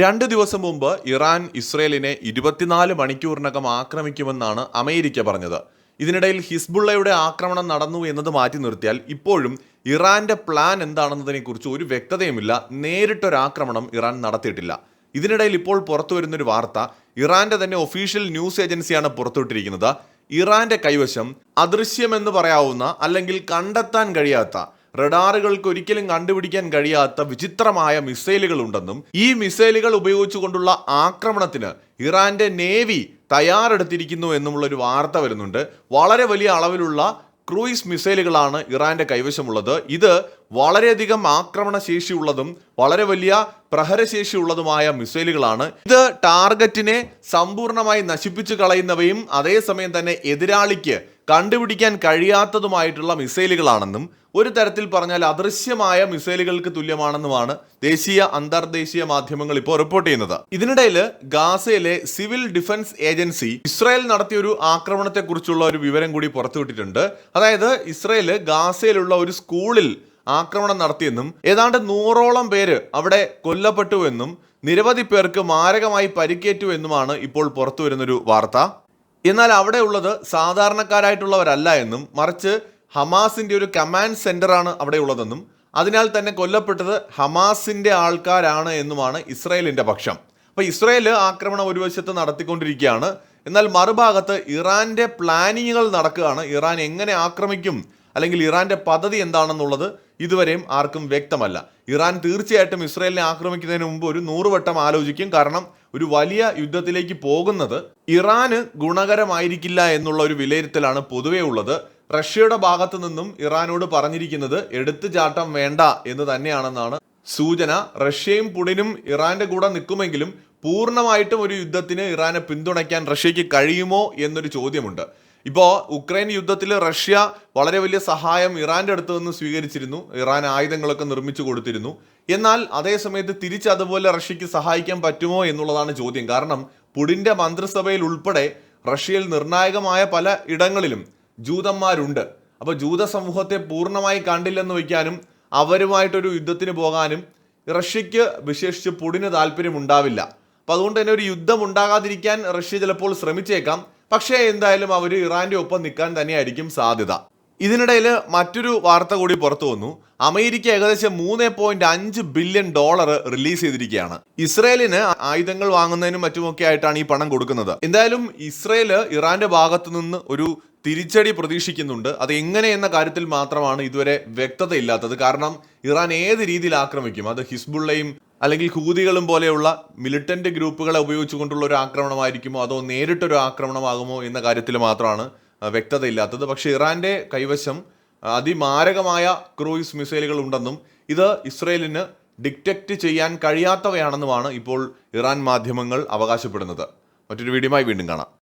രണ്ട് ദിവസം മുമ്പ് ഇറാൻ ഇസ്രയേലിനെ ഇരുപത്തിനാല് മണിക്കൂറിനകം ആക്രമിക്കുമെന്നാണ് അമേരിക്ക പറഞ്ഞത്. ഇതിനിടയിൽ ഹിസ്ബുള്ളയുടെ ആക്രമണം നടന്നു എന്നത് മാറ്റി നിർത്തിയാൽ ഇപ്പോഴും ഇറാന്റെ പ്ലാൻ എന്താണെന്നതിനെ കുറിച്ച് ഒരു വ്യക്തതയുമില്ല. നേരിട്ടൊരാക്രമണം ഇറാൻ നടത്തിയിട്ടില്ല. ഇതിനിടയിൽ ഇപ്പോൾ പുറത്തു വരുന്നൊരു വാർത്ത ഇറാന്റെ തന്നെ ഒഫീഷ്യൽ ന്യൂസ് ഏജൻസിയാണ് പുറത്തുവിട്ടിരിക്കുന്നത്. ഇറാന്റെ കൈവശം അദൃശ്യമെന്ന് പറയാവുന്ന അല്ലെങ്കിൽ കണ്ടെത്താൻ കഴിയാത്ത റഡാറുകൾക്ക് ഒരിക്കലും കണ്ടുപിടിക്കാൻ കഴിയാത്ത വിചിത്രമായ മിസൈലുകൾ ഉണ്ടെന്നും ഈ മിസൈലുകൾ ഉപയോഗിച്ചുകൊണ്ടുള്ള ആക്രമണത്തിന് ഇറാന്റെ നേവി തയ്യാറെടുത്തിരിക്കുന്നു എന്നുമുള്ള ഒരു വാർത്ത വരുന്നുണ്ട്. വളരെ വലിയ അളവിലുള്ള ക്രൂയിസ് മിസൈലുകളാണ് ഇറാന്റെ കൈവശമുള്ളത്. ഇത് വളരെയധികം ആക്രമണ ശേഷിയുള്ളതും വളരെ വലിയ പ്രഹരശേഷിയുള്ളതുമായ മിസൈലുകളാണ്. ഇത് ടാർഗറ്റിനെ സമ്പൂർണമായി നശിപ്പിച്ചു കളയുന്നവയും അതേസമയം തന്നെ എതിരാളിക്ക് കണ്ടുപിടിക്കാൻ കഴിയാത്തതുമായിട്ടുള്ള മിസൈലുകളാണെന്നും ഒരു തരത്തിൽ പറഞ്ഞാൽ അദൃശ്യമായ മിസൈലുകൾക്ക് തുല്യമാണെന്നുമാണ് ദേശീയ അന്തർദേശീയ മാധ്യമങ്ങൾ ഇപ്പോൾ റിപ്പോർട്ട് ചെയ്യുന്നത്. ഇതിനിടയിൽ ഗാസയിലെ സിവിൽ ഡിഫൻസ് ഏജൻസി ഇസ്രായേൽ നടത്തിയ ഒരു ആക്രമണത്തെക്കുറിച്ചുള്ള ഒരു വിവരം കൂടി പുറത്തുവിട്ടിട്ടുണ്ട്. അതായത് ഇസ്രായേൽ ഗാസയിലുള്ള ഒരു സ്കൂളിൽ ആക്രമണം നടത്തിയെന്നും ഏതാണ്ട് നൂറോളം പേര് അവിടെ കൊല്ലപ്പെട്ടുവെന്നും നിരവധി പേർക്ക് മാരകമായി പരിക്കേറ്റു എന്നുമാണ് ഇപ്പോൾ പുറത്തു വരുന്നൊരു വാർത്ത. എന്നാൽ അവിടെ ഉള്ളത് സാധാരണക്കാരായിട്ടുള്ളവരല്ല എന്നും മറിച്ച് ഹമാസിന്റെ ഒരു കമാൻഡ് സെന്ററാണ് അവിടെ ഉള്ളതെന്നും അതിനാൽ തന്നെ കൊല്ലപ്പെട്ടത് ഹമാസിന്റെ ആൾക്കാരാണ് എന്നുമാണ് ഇസ്രയേലിന്റെ പക്ഷം. അപ്പോൾ ഇസ്രയേൽ ആക്രമണം ഒരു വശത്ത് നടത്തിക്കൊണ്ടിരിക്കുകയാണ്. എന്നാൽ മറുഭാഗത്ത് ഇറാന്റെ പ്ലാനിങ്ങുകൾ നടക്കുകയാണ്. ഇറാൻ എങ്ങനെ ആക്രമിക്കും അല്ലെങ്കിൽ ഇറാന്റെ പദ്ധതി എന്താണെന്നുള്ളത് ഇതുവരെയും ആർക്കും വ്യക്തമല്ല. ഇറാൻ തീർച്ചയായിട്ടും ഇസ്രയേലിനെ ആക്രമിക്കുന്നതിന് മുമ്പ് ഒരു നൂറുവട്ടം ആലോചിക്കും. കാരണം ഒരു വലിയ യുദ്ധത്തിലേക്ക് പോകുന്നത് ഇറാന് ഗുണകരമായിരിക്കില്ല എന്നുള്ള ഒരു വിലയിരുത്തലാണ് പൊതുവേ ഉള്ളത്. റഷ്യയുടെ ഭാഗത്തു നിന്നും ഇറാനോട് പറഞ്ഞിരിക്കുന്നത് എടുത്തുചാട്ടം വേണ്ട എന്ന് തന്നെയാണെന്നാണ് സൂചന. റഷ്യയും പുടിനും ഇറാന്റെ കൂടെ നിൽക്കുമെങ്കിലും പൂർണമായിട്ടും ഒരു യുദ്ധത്തിന് ഇറാനെ പിന്തുണയ്ക്കാൻ റഷ്യയ്ക്ക് കഴിയുമോ എന്നൊരു ചോദ്യമുണ്ട്. ഇപ്പോൾ ഉക്രൈൻ യുദ്ധത്തിൽ റഷ്യ വളരെ വലിയ സഹായം ഇറാന്റെ അടുത്ത് നിന്ന് സ്വീകരിച്ചിരുന്നു. ഇറാൻ ആയുധങ്ങളൊക്കെ നിർമ്മിച്ചു കൊടുത്തിരുന്നു. എന്നാൽ അതേസമയത്ത് തിരിച്ച് അതുപോലെ റഷ്യക്ക് സഹായിക്കാൻ പറ്റുമോ എന്നുള്ളതാണ് ചോദ്യം. കാരണം പുടിന്റെ മന്ത്രിസഭയിൽ ഉൾപ്പെടെ റഷ്യയിൽ നിർണായകമായ പല ഇടങ്ങളിലും ജൂതന്മാരുണ്ട്. അപ്പോൾ ജൂത സമൂഹത്തെ പൂർണമായി കണ്ടില്ലെന്ന് വയ്ക്കാനും അവരുമായിട്ടൊരു യുദ്ധത്തിന് പോകാനും റഷ്യക്ക് വിശേഷിച്ച് പുടിന് താല്പര്യമുണ്ടാവില്ല. അപ്പോൾ അതുകൊണ്ട് തന്നെ ഒരു യുദ്ധം ഉണ്ടാകാതിരിക്കാൻ റഷ്യ ചിലപ്പോൾ ശ്രമിച്ചേക്കാം. പക്ഷേ എന്തായാലും അവർ ഇറാന്റെ ഒപ്പം നിൽക്കാൻ തന്നെയായിരിക്കും സാധ്യത. ഇതിനിടയിൽ മറ്റൊരു വാർത്ത കൂടി പുറത്തു വന്നു. അമേരിക്ക ഏകദേശം മൂന്ന് പോയിന്റ് അഞ്ച് ബില്യൺ ഡോളർ റിലീസ് ചെയ്തിരിക്കുകയാണ്. ഇസ്രയേലിന് ആയുധങ്ങൾ വാങ്ങുന്നതിനും മറ്റുമൊക്കെ ആയിട്ടാണ് ഈ പണം കൊടുക്കുന്നത്. എന്തായാലും ഇസ്രയേൽ ഇറാന്റെ ഭാഗത്തു നിന്ന് ഒരു തിരിച്ചടി പ്രതീക്ഷിക്കുന്നുണ്ട്. അത് എങ്ങനെ എന്ന കാര്യത്തിൽ മാത്രമാണ് ഇതുവരെ വ്യക്തത ഇല്ലാത്തത് കാരണം ഇറാൻ ഏത് രീതിയിൽ ആക്രമിക്കും? അത് ഹിസ്ബുള്ളയും അല്ലെങ്കിൽ ഹൂതികളും പോലെയുള്ള മിലിറ്റന്റ് ഗ്രൂപ്പുകളെ ഉപയോഗിച്ചുകൊണ്ടുള്ള ഒരു ആക്രമണമായിരിക്കുമോ? അതോ നേരിട്ടൊരു ആക്രമണമാകുമോ എന്ന കാര്യത്തിൽ മാത്രമാണ് വ്യക്തതയില്ലാത്തത്. പക്ഷേ ഇറാന്റെ കൈവശം അതിമാരകമായ ക്രൂയിസ് മിസൈലുകൾ ഉണ്ടെന്നും ഇത് ഇസ്രയേലിന് ഡിറ്റക്റ്റ് ചെയ്യാൻ കഴിയാത്തവയാണെന്നുമാണ് ഇപ്പോൾ ഇറാൻ മാധ്യമങ്ങൾ അവകാശപ്പെടുന്നത്. മറ്റൊരു വീഡിയോയുമായി വീണ്ടും കാണാം.